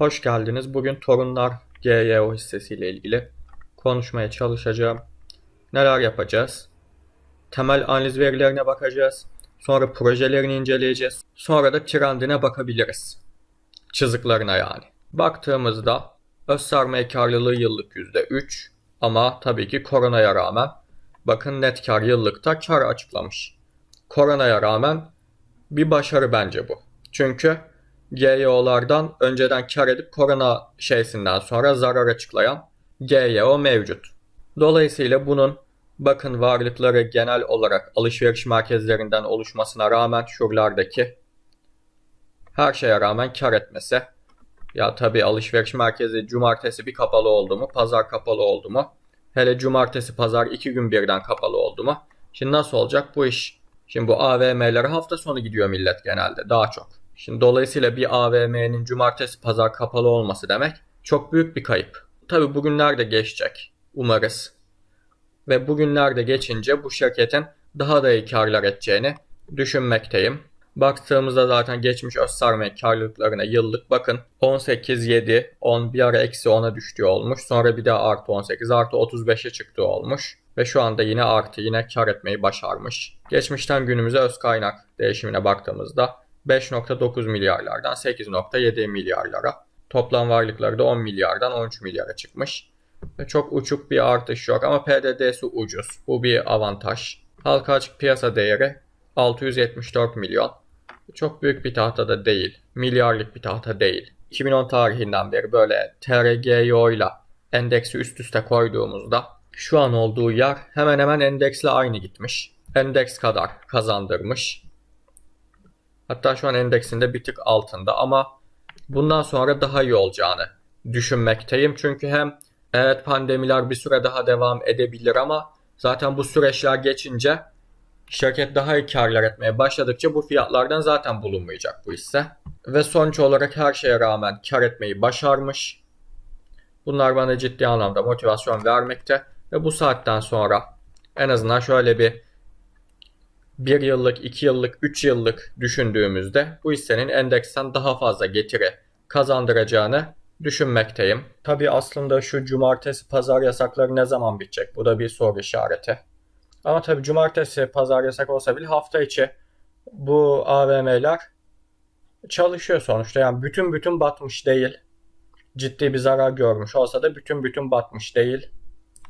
Hoş geldiniz. Bugün Torunlar GYO hissesiyle ilgili konuşmaya çalışacağım. Neler yapacağız? Temel analiz verilerine bakacağız. Sonra projelerini inceleyeceğiz. Sonra da trendine bakabiliriz. Çiziklerine yani. Baktığımızda öz sermaye karlılığı yıllık %3 ama tabii ki koronaya rağmen bakın net kar yıllıkta kar açıklamış. Koronaya rağmen bir başarı bence bu. Çünkü GYO'lardan önceden kar edip korona şeysinden sonra zarar açıklayan GYO mevcut. Dolayısıyla bunun bakın varlıkları genel olarak alışveriş merkezlerinden oluşmasına rağmen şuralardaki her şeye rağmen kar etmesi. Ya tabii alışveriş merkezi cumartesi bir kapalı oldu mu, pazar kapalı oldu mu? Hele cumartesi pazar iki gün birden kapalı oldu mu? Şimdi nasıl olacak bu iş? Şimdi bu AVM'lere hafta sonu gidiyor millet genelde daha çok. Şimdi dolayısıyla bir AVM'nin cumartesi pazar kapalı olması demek çok büyük bir kayıp. Tabi bugünler de geçecek umarız. Ve bugünler de geçince bu şirketin daha da iyi karlar edeceğini düşünmekteyim. Baktığımızda zaten geçmiş öz sermaye karlılıklarına yıllık bakın 18, 7, 10 bir ara eksi 10'a düştüğü olmuş. Sonra bir daha artı 18, artı 35'e çıktığı olmuş. Ve şu anda yine artı yine kar etmeyi başarmış. Geçmişten günümüze öz kaynak değişimine baktığımızda 5.9 milyarlardan 8.7 milyarlara. Toplam varlıkları da 10 milyardan 13 milyara çıkmış. Çok uçuk bir artış yok ama PDD'si ucuz. Bu bir avantaj. Halka açık piyasa değeri 674 milyon. Çok büyük bir tahta da değil. Milyarlık bir tahta değil. 2010 tarihinden beri böyle TRGO ile endeksi üst üste koyduğumuzda şu an olduğu yer hemen hemen endeksle aynı gitmiş. Endeks kadar kazandırmış. Hatta şu an endeksinde bir tık altında ama bundan sonra daha iyi olacağını düşünmekteyim. Çünkü hem evet pandemiler bir süre daha devam edebilir ama zaten bu süreçler geçince şirket daha iyi karlar etmeye başladıkça bu fiyatlardan zaten bulunmayacak bu hisse. Ve sonuç olarak her şeye rağmen kar etmeyi başarmış. Bunlar bana ciddi anlamda motivasyon vermekte ve bu saatten sonra en azından şöyle bir 1 yıllık, 2 yıllık, 3 yıllık düşündüğümüzde bu hissenin endeksten daha fazla getiri kazandıracağını düşünmekteyim. Tabi aslında şu cumartesi pazar yasakları ne zaman bitecek? Bu da bir soru işareti. Ama tabi cumartesi pazar yasak olsa bile hafta içi bu AVM'ler çalışıyor sonuçta. Yani bütün bütün batmış değil. Ciddi bir zarar görmüş olsa da bütün bütün batmış değil.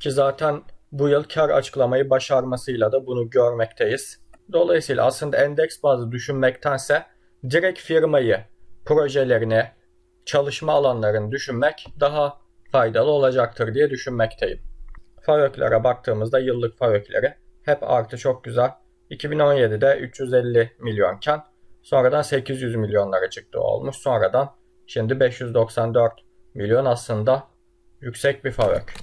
Ki zaten bu yıl kar açıklamayı başarmasıyla da bunu görmekteyiz. Dolayısıyla aslında endeks bazı düşünmektense direkt firmayı, projelerini, çalışma alanlarını düşünmek daha faydalı olacaktır diye düşünmekteyim. FAVÖK'lere baktığımızda yıllık FAVÖK'leri hep artı çok güzel. 2017'de 350 milyonken sonradan 800 milyonlara çıktı olmuş. Sonradan şimdi 594 milyon aslında yüksek bir FAVÖK.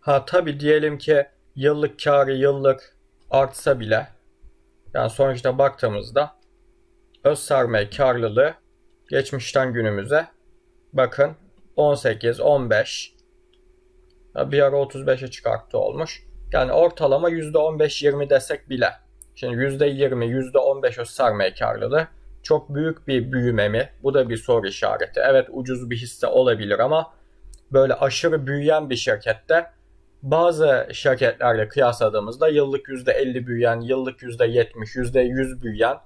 Ha tabi diyelim ki yıllık karı yıllık artsa bile yani sonuçta baktığımızda öz sermaye karlılığı geçmişten günümüze bakın 18, 15 bir ara 35'e çıkarttı olmuş. Yani ortalama %15-20 desek bile. Şimdi %20, %15 öz sermaye karlılığı çok büyük bir büyüme mi? Bu da bir soru işareti. Evet ucuz bir hisse olabilir ama böyle aşırı büyüyen bir şirkette bazı şirketlerle kıyasladığımızda yıllık %50 büyüyen, yıllık %70, %100 büyüyen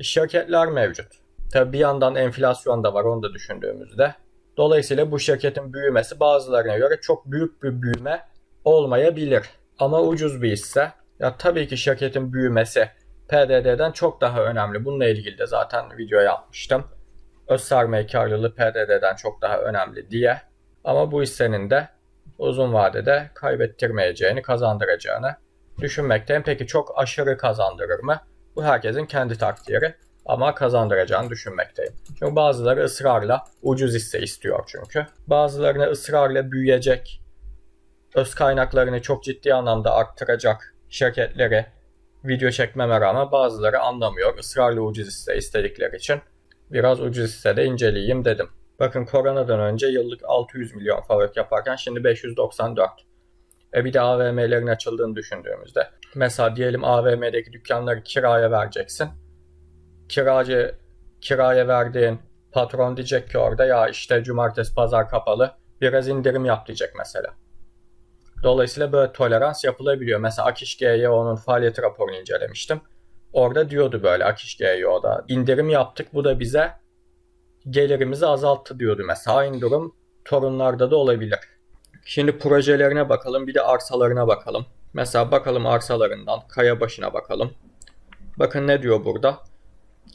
şirketler mevcut. Tabi bir yandan enflasyon da var onu da düşündüğümüzde. Dolayısıyla bu şirketin büyümesi bazılarına göre çok büyük bir büyüme olmayabilir. Ama ucuz bir hisse. Ya tabii ki şirketin büyümesi PDD'den çok daha önemli. Bununla ilgili de zaten video yapmıştım. Öz sermaye karlılığı PDD'den çok daha önemli diye. Ama bu hissenin de uzun vadede kaybettirmeyeceğini, kazandıracağını düşünmekteyim. Peki çok aşırı kazandırır mı? Bu herkesin kendi takdiri ama kazandıracağını düşünmekteyim. Çünkü bazıları ısrarla ucuz hisse istiyor çünkü. Bazılarına ısrarla büyüyecek, öz kaynaklarını çok ciddi anlamda arttıracak şirketleri video çekmeme rağmen bazıları anlamıyor. Israrla ucuz hisse istedikleri için biraz ucuz hisse de inceleyeyim dedim. Bakın koronadan önce yıllık 600 milyon fabrik yaparken şimdi 594. E bir de AVM'lerin açıldığını düşündüğümüzde. Mesela diyelim AVM'deki dükkanları kiraya vereceksin. Kiracı kiraya verdiğin Patron diyecek ki orada ya işte cumartesi pazar kapalı biraz indirim yap diyecek mesela. Dolayısıyla böyle tolerans yapılabiliyor. Mesela Akiş GYO'nun faaliyet raporunu incelemiştim. Orada diyordu böyle Akiş GYO'da indirim yaptık bu da bize gelirimizi azalttı diyordu mesela. Aynı durum torunlarda da olabilir. Şimdi projelerine bakalım bir de arsalarına bakalım. Mesela bakalım arsalarından kaya başına bakalım. Bakın ne diyor burada?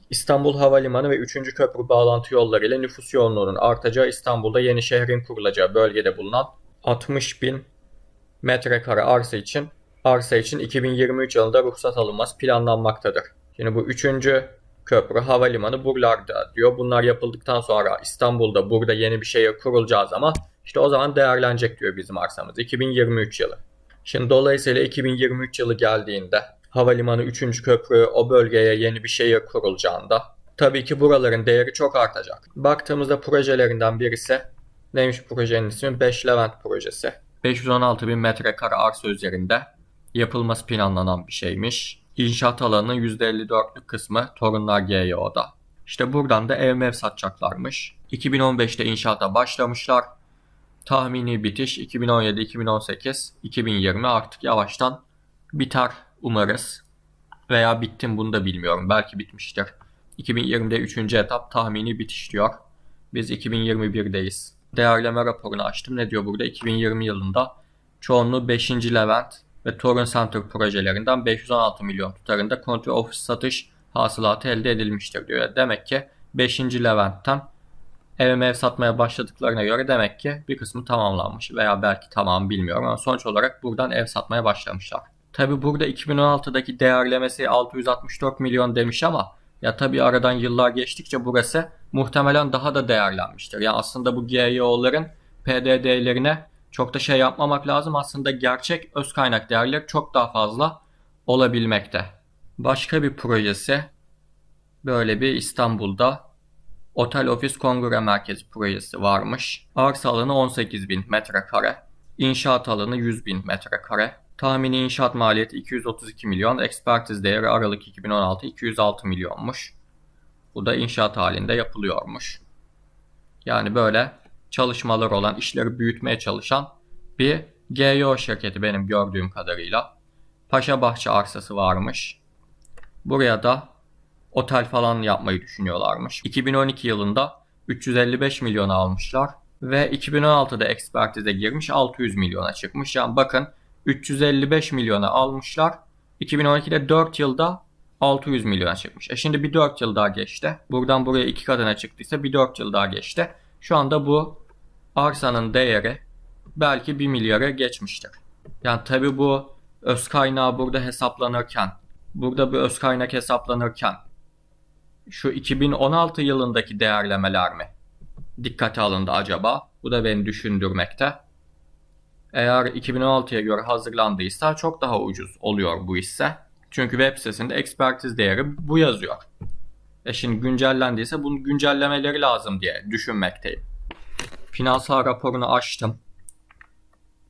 İstanbul Havalimanı ve 3. köprü bağlantı yolları ile nüfus yoğunluğunun artacağı İstanbul'da yeni şehrin kurulacağı bölgede bulunan 60 bin metrekare arsa için arsa için 2023 yılında ruhsat alınması planlanmaktadır. Şimdi bu 3. köprü havalimanı buralarda diyor. Bunlar yapıldıktan sonra İstanbul'da burada yeni bir şehir kurulacağı zaman işte o zaman değerlenecek diyor bizim arsamız 2023 yılı. Şimdi dolayısıyla 2023 yılı geldiğinde havalimanı 3. köprü o bölgeye yeni bir şehir kurulacağında tabii ki buraların değeri çok artacak. Baktığımızda projelerinden birisi neymiş projenin ismi? 5 Levent projesi. 516 bin metrekare arsa üzerinde yapılması planlanan bir şeymiş. İnşaat alanının %54'lük kısmı Torunlar GYO'da. İşte buradan da ev mev satacaklarmış. 2015'te inşaata başlamışlar. Tahmini bitiş 2017, 2018, 2020 artık yavaştan biter umarız. Veya bittim bunu da bilmiyorum. Belki bitmiştir. 2020'de 3. etap tahmini bitiş diyor. Biz 2021'deyiz. Değerleme raporunu açtım. Ne diyor burada? 2020 yılında çoğunluğu 5. Levent ve Torun Center projelerinden 516 milyon tutarında kontrol ofis satış hasılatı elde edilmiştir diyor. Demek ki 5. Levent'ten ev ev satmaya başladıklarına göre demek ki bir kısmı tamamlanmış veya belki tamam bilmiyorum ama sonuç olarak buradan ev satmaya başlamışlar. Tabi burada 2016'daki değerlemesi 664 milyon demiş ama ya tabi aradan yıllar geçtikçe burası muhtemelen daha da değerlenmiştir. Yani aslında bu GYO'ların PDD'lerine çok da şey yapmamak lazım. Aslında gerçek öz kaynak değerleri çok daha fazla olabilmekte. Başka bir projesi böyle bir İstanbul'da Otel Ofis Kongre Merkezi projesi varmış. Arsa alanı 18 bin metrekare. İnşaat alanı 100 bin metrekare. Tahmini inşaat maliyeti 232 milyon. Ekspertiz değeri Aralık 2016 206 milyonmuş. Bu da inşaat halinde yapılıyormuş. Yani böyle çalışmalar olan, işleri büyütmeye çalışan bir GYO şirketi benim gördüğüm kadarıyla. Paşa Bahçe arsası varmış. Buraya da otel falan yapmayı düşünüyorlarmış. 2012 yılında 355 milyona almışlar ve 2016'da ekspertize girmiş 600 milyona çıkmış. Yani bakın 355 milyona almışlar. 2012'de 4 yılda 600 milyona çıkmış. E şimdi bir 4 yıl daha geçti. Buradan buraya 2 katına çıktıysa bir 4 yıl daha geçti. Şu anda bu arsanın değeri belki 1 milyara geçmiştir. Yani tabi bu öz kaynağı burada hesaplanırken, burada bir öz kaynak hesaplanırken şu 2016 yılındaki değerlemeler mi dikkate alındı acaba? Bu da beni düşündürmekte. Eğer 2016'ya göre hazırlandıysa çok daha ucuz oluyor bu hisse. Çünkü web sitesinde ekspertiz değeri bu yazıyor. E şimdi güncellendiyse bunun güncellemeleri lazım diye düşünmekteyim. Finansal raporunu açtım.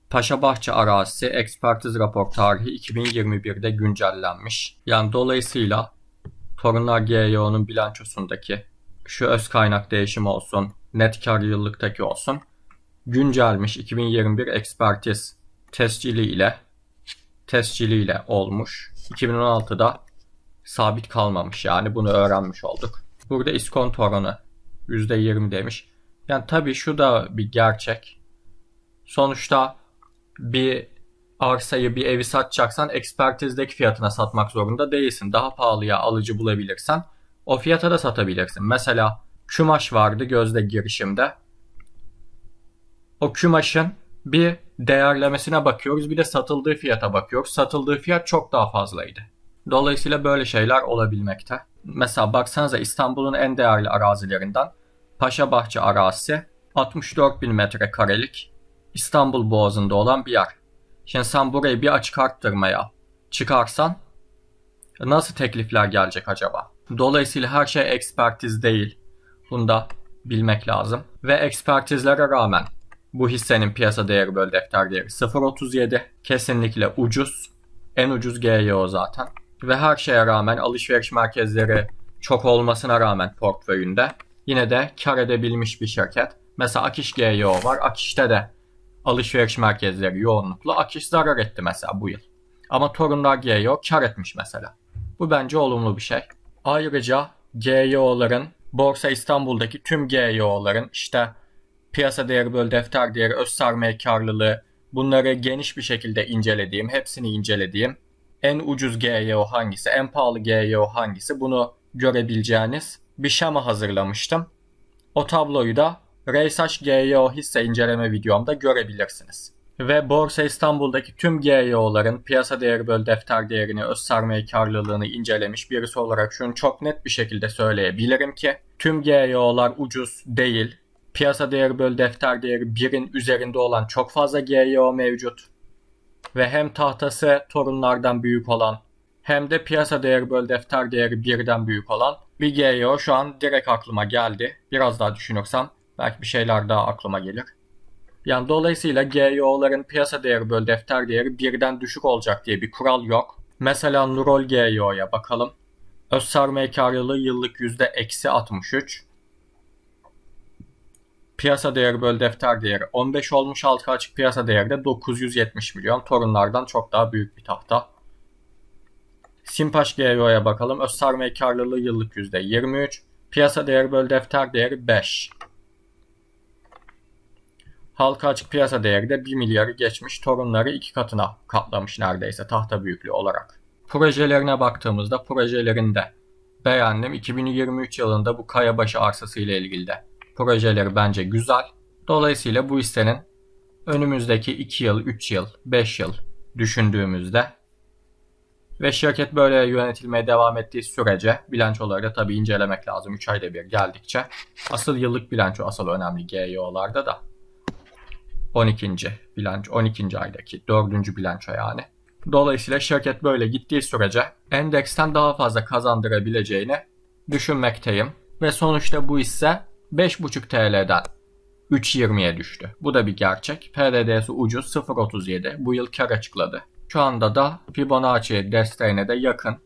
Paşabahçe arazisi ekspertiz rapor tarihi 2021'de güncellenmiş. Yani dolayısıyla Torunlar GYO'nun bilançosundaki şu öz kaynak değişimi olsun, net kar yıllıktaki olsun güncelmiş 2021 ekspertiz tescili ile tescili ile olmuş. 2016'da sabit kalmamış yani bunu öğrenmiş olduk. Burada iskonto oranı %20 demiş. Yani tabii şu da bir gerçek. Sonuçta bir arsayı bir evi satacaksan ekspertizdeki fiyatına satmak zorunda değilsin. Daha pahalıya alıcı bulabilirsen o fiyata da satabilirsin. Mesela kümaş vardı gözde girişimde. O kümaşın bir değerlemesine bakıyoruz bir de satıldığı fiyata bakıyoruz. Satıldığı fiyat çok daha fazlaydı. Dolayısıyla böyle şeyler olabilmekte. Mesela baksanıza İstanbul'un en değerli arazilerinden Paşabahçe arazisi 64 bin metrekarelik İstanbul Boğazı'nda olan bir yer. Şimdi sen burayı bir açık arttırmaya çıkarsan nasıl teklifler gelecek acaba? Dolayısıyla her şey ekspertiz değil. Bunu da bilmek lazım. Ve ekspertizlere rağmen bu hissenin piyasa değeri bölü defter değeri 0.37. Kesinlikle ucuz. En ucuz GYO zaten. Ve her şeye rağmen alışveriş merkezleri çok olmasına rağmen portföyünde yine de kar edebilmiş bir şirket. Mesela Akiş GYO var. Akiş'te de alışveriş merkezleri yoğunluklu. Akiş zarar etti mesela bu yıl. Ama Torunlar GYO kar etmiş mesela. Bu bence olumlu bir şey. Ayrıca GYO'ların Borsa İstanbul'daki tüm GYO'ların işte piyasa değeri bölü defter değeri, öz sermaye karlılığı bunları geniş bir şekilde incelediğim, hepsini incelediğim en ucuz GYO hangisi, en pahalı GYO hangisi bunu görebileceğiniz bir şema hazırlamıştım. O tabloyu da Reysaç GYO hisse inceleme videomda görebilirsiniz. Ve Borsa İstanbul'daki tüm GYO'ların piyasa değeri bölü defter değerini, öz sermaye karlılığını incelemiş birisi olarak şunu çok net bir şekilde söyleyebilirim ki tüm GYO'lar ucuz değil. Piyasa değeri bölü defter değeri 1'in üzerinde olan çok fazla GYO mevcut. Ve hem tahtası torunlardan büyük olan hem de piyasa değeri bölü defter değeri birden büyük olan bir GYO şu an direkt aklıma geldi. Biraz daha düşünürsem belki bir şeyler daha aklıma gelir. Yani dolayısıyla GYO'ların piyasa değeri bölü defter değeri birden düşük olacak diye bir kural yok. Mesela Nurol GYO'ya bakalım. Öz sermaye karlılığı yıllık yüzde eksi 63. Piyasa değeri bölü defter değeri 15 olmuş. Halka açık piyasa değeri de 970 milyon. Torunlardan çok daha büyük bir tahta. Simpaş GYO'ya bakalım. Öz sermaye karlılığı yıllık yüzde 23. Piyasa değeri bölü defter değeri 5. Halka açık piyasa değeri de 1 milyarı geçmiş. Torunları iki katına katlamış neredeyse tahta büyüklüğü olarak. Projelerine baktığımızda projelerin de beğendim. 2023 yılında bu Kayabaşı arsası ile ilgili de projeleri bence güzel. Dolayısıyla bu hissenin önümüzdeki 2 yıl, 3 yıl, 5 yıl düşündüğümüzde ve şirket böyle yönetilmeye devam ettiği sürece bilançoları da tabii incelemek lazım 3 ayda bir geldikçe. Asıl yıllık bilanço asıl önemli GYO'larda da. 12. bilanço 12. aydaki 4. bilanço yani. Dolayısıyla şirket böyle gittiği sürece endeksten daha fazla kazandırabileceğini düşünmekteyim. Ve sonuçta bu hisse 5.5 TL'den 3.20'ye düştü. Bu da bir gerçek. PRD'si ucuz 0.37. Bu yıl kar açıkladı. Şu anda da Fibonacci desteğine de yakın.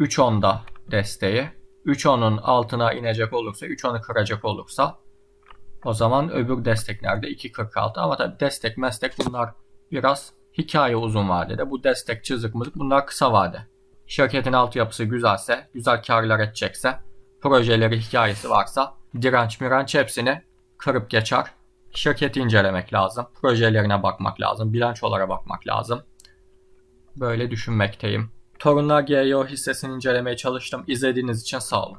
3.10'da desteği. 3.10'un altına inecek olursa, 3.10'u kıracak olursa o zaman öbür destek nerede? 2.46 ama tabii destek meslek bunlar biraz hikaye uzun vadede. Bu destek çizik mızık bunlar kısa vade. Şirketin altyapısı güzelse, güzel karlar edecekse, projeleri hikayesi varsa direnç mirenç hepsini kırıp geçer. Şirketi incelemek lazım. Projelerine bakmak lazım. Bilançolara bakmak lazım. Böyle düşünmekteyim. Torunlar GYO hissesini incelemeye çalıştım. İzlediğiniz için sağ olun.